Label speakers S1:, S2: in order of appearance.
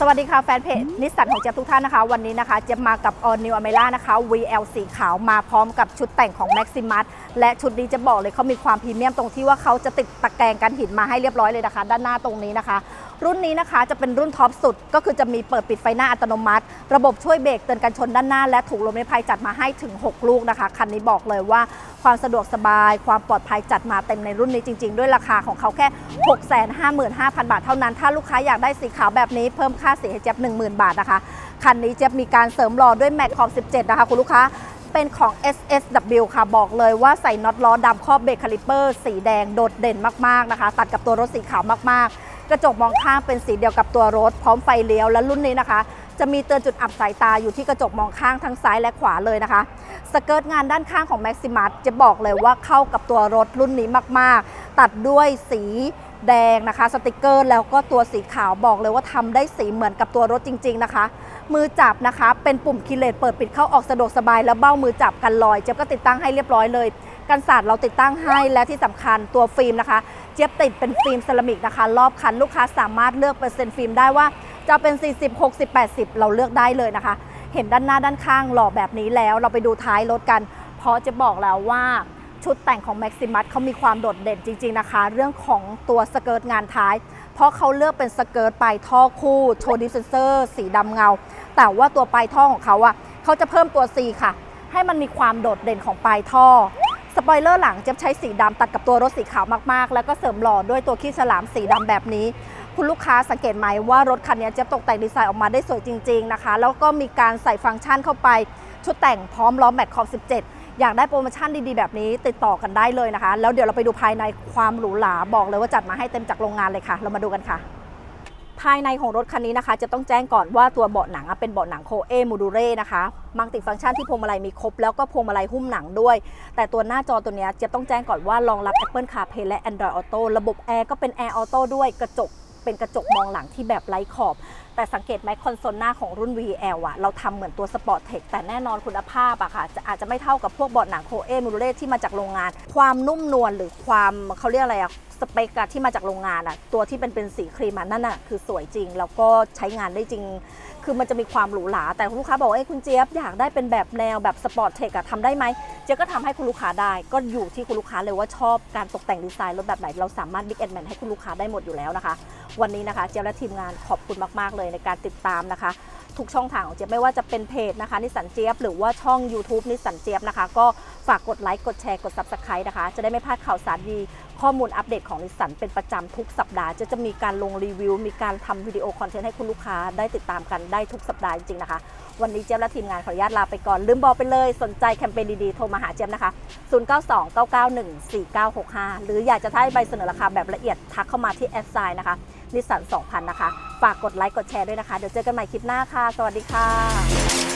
S1: สวัสดีค่ะแฟนเพจนิสสันของเจี๊ยบทุกท่านนะคะ วันนี้นะคะเจี๊ยบมากับ All New Amela นะคะ VL สีขาวมาพร้อมกับชุดแต่งของ Maximus และชุดนี้จะบอกเลยเขามีความพรีเมียมตรงที่ว่าเขาจะติดตะแกรงกันหินมาให้เรียบร้อยเลยนะคะ ด้านหน้าตรงนี้นะคะ รุ่นนี้นะคะจะเป็นรุ่นท็อปสุด ก็คือจะมีเปิดปิดไฟหน้าอัตโนมัติ ระบบช่วยเบรกเตือนกันชนด้านหน้า และถูกลมนิรภัยจัดมาให้ถึง 6 ลูกนะคะ คันนี้บอกเลยว่าความสะดวกสบาย ความปลอดภัยจัดมาเต็มในรุ่นนี้จริง ๆ ด้วยราคาของเขาแค่ 655,000 บาทเท่านั้น ถ้าลูกค้าอยากได้สีขาวแบบนี้เพิ่มค่าสีให้เจี๊ยบ10,000 บาทนะคะคันนี้เจี๊ยบมีการเสริมหล่อด้วยแม็กขอบ17 นะคะคุณลูกค้าเป็นของ SSW ค่ะบอกเลยว่าใส่น็อตล้อดำครอบเบรกคาลิเปอร์ สีแดงโดดเด่นมากๆนะคะ ตัดกับตัวรถสีขาวมากๆ กระจกมองข้างเป็นสีเดียวกับตัวรถ พร้อมไฟเลี้ยวและรุ่นนี้นะคะ จะมีเตือนจุดอับสายตาอยู่ที่กระจกมองข้างทั้งซ้ายและขวาเลยนะคะ สเกิร์ตงานด้านข้างของ Maximus จะบอกเลยว่าเข้ากับตัวรถรุ่นนี้มากๆ ตัดด้วยสีแดงนะคะ สติกเกอร์ แล้วก็ตัวสีขาวบอกเลยว่าทำได้สีเหมือนกับตัวรถจริง ๆนะคะ มือจับนะคะ เป็นปุ่มคีเลสเปิดปิดเข้าออกสะดวกสบาย แล้วเบ้ามือจับกันลอย เจี๊ยบก็ติดตั้งให้เรียบร้อยเลย กันศาสตร์เราติดตั้งให้และที่สำคัญตัวฟิล์มนะคะ จี๊ยบติดเป็นฟิล์มเซรามิกนะคะ รอบคันลูกค้าสามารถเลือกเปอร์เซ็นต์ฟิล์มได้ว่าจะเป็น 40 60 80 เราเลือกได้เลยนะคะ เห็นด้านหน้าด้านข้างหล่อแบบนี้แล้ว เราไปดูท้ายรถกัน เพราะจะบอกแล้วว่าชุดแต่งของ Maximus เขามีความโดดเด่นจริง ๆนะคะ เรื่องของตัวสเกิร์ตงานท้าย เพราะเขาเลือกเป็นสเกิร์ตปลายท่อคู่โชว์ดิฟเซนเซอร์สีดำเงา แต่ว่าตัวปลายท่อของเขาอะเขาจะเพิ่มตัว C ค่ะ ให้มันมีความโดดเด่นของปลายท่อ สปอยเลอร์หลังเจะใช้สีดำตัดกับตัวรถสีขาวมากๆ แล้วก็เสริมหล่อด้วยตัวขี้ฉลามสีดำแบบนี้ คุณลูกค้าสังเกตไหมว่ารถคันนี้เจะตกแต่งดีไซน์ออกมาได้สวยจริง ๆนะคะ แล้วก็มีการใส่ฟังก์ชันเข้าไป ชุดแต่งพร้อมล้อแมตต์ขอบ17 อยากได้โปรโมชั่นดีๆ แบบนี้ติดต่อกันได้เลยนะคะ แล้วเดี๋ยวเราไปดูภายในความหรูหราบอกเลยว่าจัดมาให้เต็มจากโรงงานเลยค่ะ เรามาดูกันค่ะ ภายในของรถคันนี้นะคะ จะต้องแจ้งก่อนว่าตัวเบาะหนังเป็นเบาะหนังโคเอมูดูเร่นะคะมังติฟังก์ชันที่พวงมาลัยมีครบแล้วก็พวงมาลัยหุ้มหนังด้วย แต่ตัวหน้าจอตัวนี้จะต้องแจ้งก่อนว่ารองรับ Apple CarPlay และ Android Auto ระบบแอร์ก็เป็นแอร์ออโต้ด้วยกระจกเป็นกระจกมองหลังที่แบบไร้ขอบ แต่สังเกตไหมคอนโซลหน้าของรุ่น VL อะเราทำเหมือนตัวสปอร์ตเทคแต่แน่นอนคุณภาพอะค่ะจะอาจจะไม่เท่ากับพวกเบาะหนังโคเอมูดูเร่ที่มาจากโรงงาน ความนุ่มนวลหรือความเขาเรียกอะไรอะสเปกที่มาจากโรงงานอะตัวที่เป็นเป็นสีครีมอะนั่นอะคือสวยจริง แล้วก็ใช้งานได้จริง คือมันจะมีความหรูหราแต่ลูกค้าบอกเอ้คุณเจี๊ยบอยากได้เป็นแบบแนวแบบสปอร์ตเทคอะทำได้ไหมเจี๊ยบก็ทำให้คุณลูกค้าได้ ก็อยู่ที่คุณลูกค้าเลยว่าชอบการตกแต่งดีไซน์รถแบบไหนเราสามารถบิ๊กแอนดแมนให้คุณลูกค้าได้หมดอยู่แล้วนะคะ วันนี้นะคะ เจี๊ยบและทีมงานขอบคุณมากๆเลยในการติดตามนะคะ ทุกช่องทางของเจี๊ยบไม่ว่าจะเป็นเพจนะคะ นิสสันเจี๊ยบหรือว่าช่อง YouTube นิสสันเจี๊ยบนะคะ ก็ฝากกดไลค์กดแชร์กด Subscribe นะคะ จะได้ไม่พลาดข่าวสารดี ข้อมูลอัปเดตของนิสสันเป็นประจำทุกสัปดาห์จะจะมีการลงรีวิว มีการทำวิดีโอคอนเทนต์ให้คุณลูกค้าได้ติดตามกันได้ทุกสัปดาห์จริงๆนะคะ วันนี้เจี๊ยบและทีมงานขออนุญาตลาไปก่อนลืมบอกไปเลยสนใจแคมเปญดีๆโทรมาหาเจี๊ยบนะคะ 0929914965 หรืออยากจะได้ใบเสนอราคาแบบละเอียดทักเข้ามาที่แอดไซน์นะคะ นิสสัน2000 นะคะ ฝากกดไลค์กดแชร์ด้วยนะคะ เดี๋ยวเจอกันใหม่คลิปหน้าค่ะ สวัสดีค่ะ